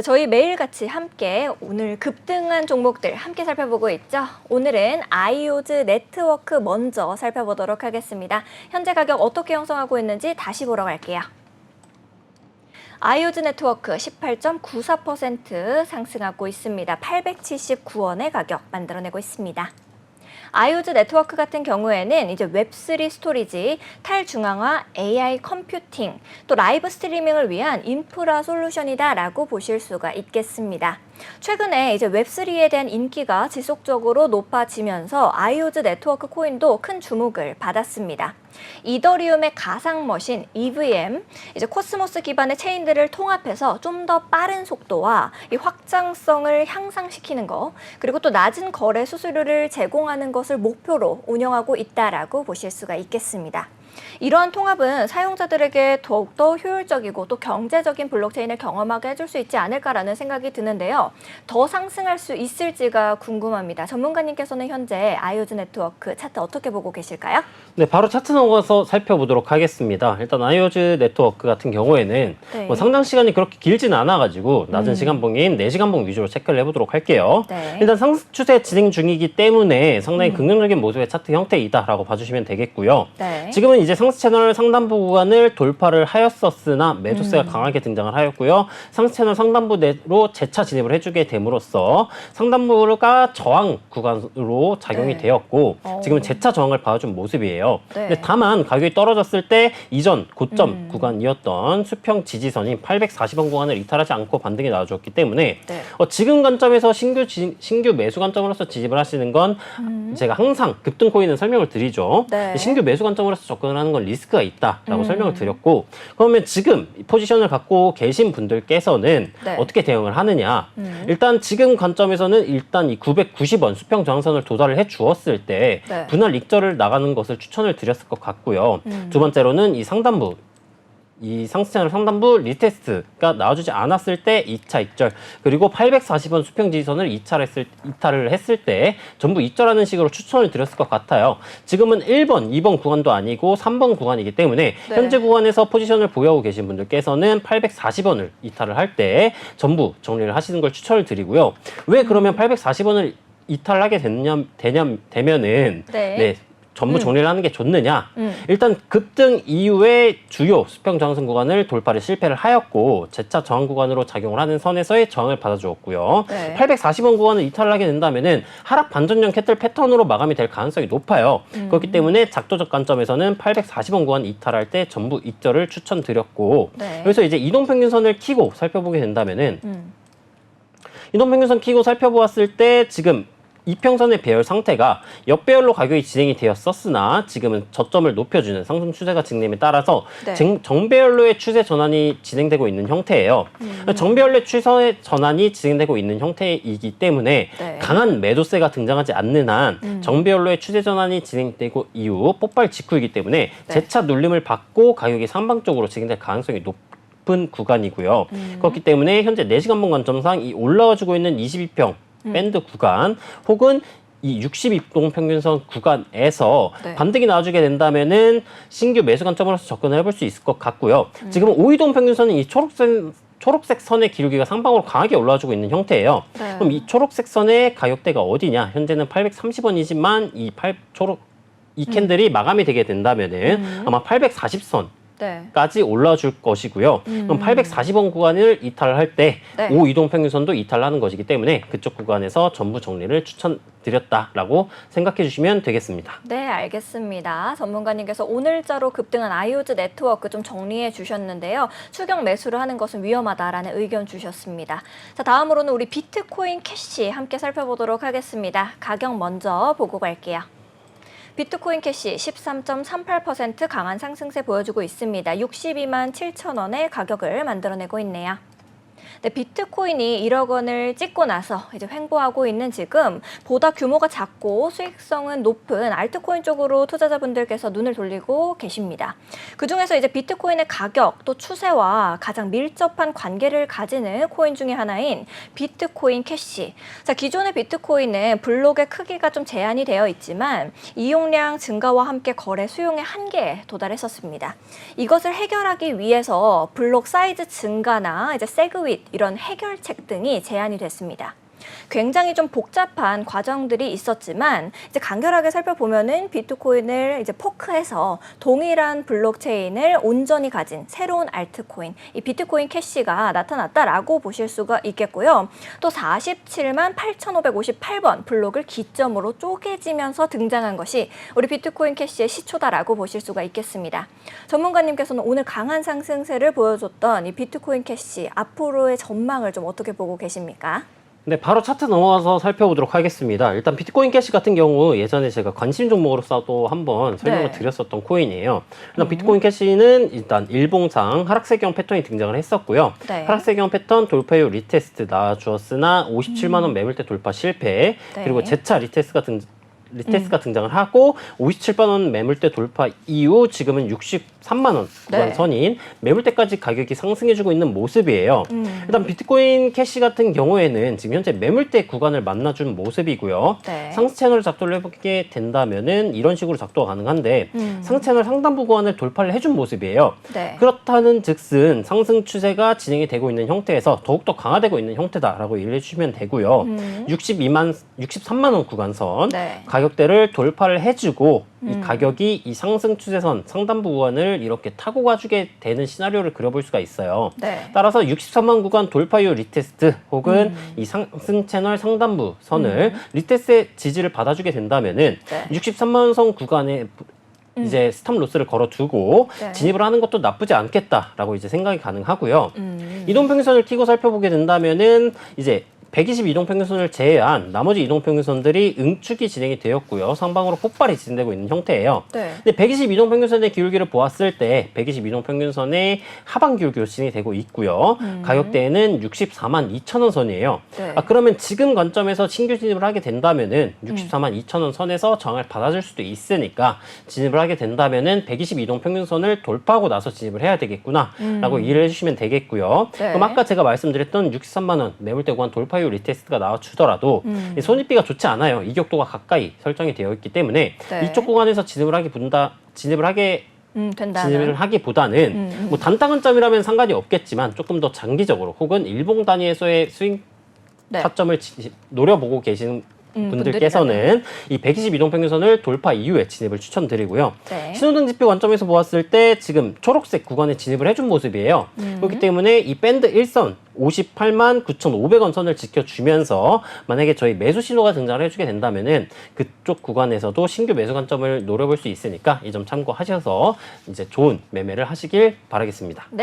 자, 저희 매일같이 함께 오늘 급등한 종목들 함께 살펴보고 있죠. 오늘은 아이오즈 네트워크 먼저 살펴보도록 하겠습니다. 현재 가격 어떻게 형성하고 있는지 다시 보러 갈게요. 아이오즈 네트워크 18.94% 상승하고 있습니다. 879원의 가격 만들어내고 있습니다. 아이오즈 네트워크 같은 경우에는 이제 웹3 스토리지, 탈중앙화 AI 컴퓨팅, 또 라이브 스트리밍을 위한 인프라 솔루션이다라고 보실 수가 있겠습니다. 최근에 이제 웹3에 대한 인기가 지속적으로 높아지면서 아이오즈 네트워크 코인도 큰 주목을 받았습니다. 이더리움의 가상 머신 EVM, 이제 코스모스 기반의 체인들을 통합해서 좀 더 빠른 속도와 이 확장성을 향상시키는 거, 그리고 또 낮은 거래 수수료를 제공하는 것을 목표로 운영하고 있다라고 보실 수가 있겠습니다. 이러한 통합은 사용자들에게 더욱더 효율적이고 또 경제적인 블록체인을 경험하게 해줄 수 있지 않을까라는 생각이 드는데요. 더 상승할 수 있을지가 궁금합니다. 전문가님께서는 현재 아이오즈 네트워크 차트 어떻게 보고 계실까요? 네, 바로 차트 넘어가서 살펴보도록 하겠습니다. 일단 아이오즈 네트워크 같은 경우에는 네. 뭐 상당 시간이 그렇게 길진 않아가지고 낮은 음. 시간봉인 4시간봉 위주로 체크를 해보도록 할게요. 네. 일단 상승 추세 진행 중이기 때문에 상당히 긍정적인 모습의 차트 형태이다라고 봐주시면 되겠고요. 네. 지금은 이제 상승 채널 상단부 구간을 돌파를 하였었으나 매도세가 음. 강하게 등장을 하였고요. 상승 채널 상단부 내로 재차 진입을 해주게 됨으로써 상단부가 저항 구간으로 작용이 네. 되었고 어. 지금은 재차 저항을 봐준 모습이에요. 네. 근데 다만 가격이 떨어졌을 때 이전 고점 음. 구간이었던 수평 지지선인 840원 구간을 이탈하지 않고 반등이 나와줬기 때문에 네. 어, 지금 관점에서 신규 지- 신규 매수 관점으로서 진입을 하시는 건 제가 항상 급등 코인은 설명을 드리죠. 음. 네. 신규 매수 관점으로서 접근 을 하는 건 리스크가 있다라고 음. 설명을 드렸고 그러면 지금 이 포지션을 갖고 계신 분들께서는 네. 어떻게 대응을 하느냐? 음. 일단 지금 관점에서는 일단 이 990원 수평 저항선을 도달을 해 주었을 때 네. 분할 익절을 나가는 것을 추천을 드렸을 것 같고요. 음. 두 번째로는 이 상단부 이 상승 채널 상단부 리테스트가 나와주지 않았을 때 2차 익절 그리고 840원 수평 지지선을 이탈 했을, 이탈을 했을 때 전부 익절하는 식으로 추천을 드렸을 것 같아요. 지금은 1번, 2번 구간도 아니고 3번 구간이기 때문에 네. 현재 구간에서 포지션을 보유하고 계신 분들께서는 840원을 이탈을 할 때 전부 정리를 하시는 걸 추천을 드리고요. 왜 그러면 840원을 이탈하게 되냐, 되냐, 되면은 네. 네, 전부 음. 정리를 하는 게 좋느냐? 음. 일단 급등 이후에 주요 수평 저항선 구간을 돌파를 실패를 하였고 재차 저항 구간으로 작용을 하는 선에서의 저항을 받아주었고요. 네. 840원 구간을 이탈을 하게 된다면은 하락 반전형 캐틀 패턴으로 마감이 될 가능성이 높아요. 음. 그렇기 때문에 작도적 관점에서는 840원 구간 이탈할 때 전부 익절을 추천드렸고 네. 그래서 이제 이동 평균선을 키고 살펴보게 된다면은 음. 이동 평균선 키고 살펴보았을 때 지금 이평선의 배열 상태가 역배열로 가격이 진행이 되었었으나 지금은 저점을 높여주는 상승 추세가 진행에 따라서 네. 정, 정배열로의 추세 전환이 진행되고 있는 형태예요. 음. 정배열로의 추세 전환이 진행되고 있는 형태이기 때문에 네. 강한 매도세가 등장하지 않는 한 음. 정배열로의 추세 전환이 진행되고 이후 폭발 직후이기 때문에 네. 재차 눌림을 받고 가격이 상방적으로 진행될 가능성이 높은 구간이고요. 음. 그렇기 때문에 현재 4시간봉 관점상 이 올라와주고 있는 22평 음. 밴드 구간 혹은 이 60입동 평균선 구간에서 네. 반등이 나와주게 된다면은 신규 매수 관점으로서 접근을 해볼 수 있을 것 같고요. 음. 지금 5이동 평균선은 이 초록색 초록색 선의 기울기가 상방으로 강하게 올라와주고 있는 형태예요. 네. 그럼 이 초록색 선의 가격대가 어디냐? 현재는 830원이지만 이 팔, 초록 이 캔들이 마감이 되게 된다면은 음. 아마 840선 네. 까지 올라줄 것이고요. 그럼 음. 840원 구간을 이탈할 때 네. 5 이동 평균선도 이탈하는 것이기 때문에 그쪽 구간에서 전부 정리를 추천드렸다라고 생각해 주시면 되겠습니다. 네, 알겠습니다. 전문가님께서 오늘자로 급등한 아이오즈 네트워크 좀 정리해 주셨는데요. 추경 매수를 하는 것은 위험하다라는 의견 주셨습니다. 자, 다음으로는 우리 비트코인 캐시 함께 살펴보도록 하겠습니다. 가격 먼저 보고 갈게요. 비트코인 캐시 13.38% 강한 상승세 보여주고 있습니다. 62만 7천 원의 가격을 만들어내고 있네요. 네, 비트코인이 1억 원을 찍고 나서 이제 횡보하고 있는 지금 보다 규모가 작고 수익성은 높은 알트코인 쪽으로 투자자분들께서 눈을 돌리고 계십니다. 그 중에서 이제 비트코인의 가격 또 추세와 가장 밀접한 관계를 가지는 코인 중에 하나인 비트코인 캐시. 자, 기존의 비트코인은 블록의 크기가 좀 제한이 되어 있지만 이용량 증가와 함께 거래 수용의 한계에 도달했었습니다. 이것을 해결하기 위해서 블록 사이즈 증가나 이제 세그 윗빚 이런 해결책 등이 제안이 됐습니다. 굉장히 좀 복잡한 과정들이 있었지만 이제 간결하게 살펴보면은 비트코인을 이제 포크해서 동일한 블록체인을 온전히 가진 새로운 알트코인 이 비트코인 캐시가 나타났다라고 보실 수가 있겠고요. 또 47만 8,558번 블록을 기점으로 쪼개지면서 등장한 것이 우리 비트코인 캐시의 시초다라고 보실 수가 있겠습니다. 전문가님께서는 오늘 강한 상승세를 보여줬던 이 비트코인 캐시 앞으로의 전망을 좀 어떻게 보고 계십니까? 네, 바로 차트 넘어가서 살펴보도록 하겠습니다. 일단 비트코인 캐시 같은 경우 예전에 제가 관심 종목으로서도 한번 설명을 네. 드렸었던 코인이에요. 일단 비트코인 캐시는 일단 일봉상 하락세경 패턴이 등장을 했었고요. 네. 하락세경 패턴 돌파 이후 리테스트 나와주었으나 57만 원 매물대 돌파 실패 네. 그리고 재차 리테스트가 등 리테스트가 등장을 하고 57만 원 매물대 돌파 이후 지금은 63만 원 구간 네. 선인 매물대까지 가격이 상승해주고 있는 모습이에요. 음. 일단 비트코인 캐시 같은 경우에는 지금 현재 매물대 구간을 만나준 모습이고요. 네. 상승 채널을 작동을 해보게 된다면은 이런 식으로 작동가 가능한데 음. 상승 채널 상단부 구간을 돌파를 해준 모습이에요. 네. 그렇다는 즉슨 상승 추세가 진행이 되고 있는 형태에서 더욱더 강화되고 있는 형태다라고 이해해 주시면 되고요. 음. 62만 63만 원 구간선 네. 가 격대를 돌파를 해주고 음. 이 가격이 이 상승 추세선 상단부 구간을 이렇게 타고 가주게 되는 시나리오를 그려볼 수가 있어요. 네. 따라서 63만 구간 돌파 이후 리테스트 혹은 음. 이 상승 채널 상단부 선을 리테스트의 지지를 받아주게 된다면은 네. 63만 선 구간에 이제 스탑 로스를 걸어두고 네. 진입을 하는 것도 나쁘지 않겠다라고 이제 생각이 가능하고요. 음. 이동 평균선을 끼고 살펴보게 된다면은 이제 120 이동평균선을 제외한 나머지 이동평균선들이 응축이 진행이 되었고요. 상방으로 폭발이 진행되고 있는 형태예요. 네. 근데 120 이동평균선의 기울기를 보았을 때 120 이동평균선의 하방 기울기로 진행이 되고 있고요. 음. 가격대는 64만 2천 원 선이에요. 네. 아, 그러면 지금 관점에서 신규 진입을 하게 된다면은 음. 64만 2천 원 선에서 저항을 받아줄 수도 있으니까 진입을 하게 된다면은 120 이동평균선을 돌파하고 나서 진입을 해야 되겠구나라고 이해를 해주시면 되겠고요. 음. 네. 그럼 아까 제가 말씀드렸던 63만 원 매물대 구간 돌파 이후 리테스트가 나와주더라도 음. 이 손익비가 좋지 않아요. 이격도가 가까이 설정이 되어 있기 때문에 네. 이쪽 구간에서 진입을 하기 본다 진입을 하게 음, 된다는. 진입을 하기보다는 음, 음. 뭐 단타근 점이라면 상관이 없겠지만 조금 더 장기적으로 혹은 일봉 단위에서의 수익 네. 타점을 지- 노려보고 계시는 음, 분들께서는 이 120 이동평균선을 돌파 이후에 진입을 추천드리고요. 네. 신호등 지표 관점에서 보았을 때 지금 초록색 구간에 진입을 해준 모습이에요. 음. 그렇기 때문에 이 밴드 1선 58만 9,500원 선을 지켜주면서 만약에 저희 매수 신호가 등장을 해주게 된다면은 그쪽 구간에서도 신규 매수 관점을 노려볼 수 있으니까 이 점 참고하셔서 이제 좋은 매매를 하시길 바라겠습니다.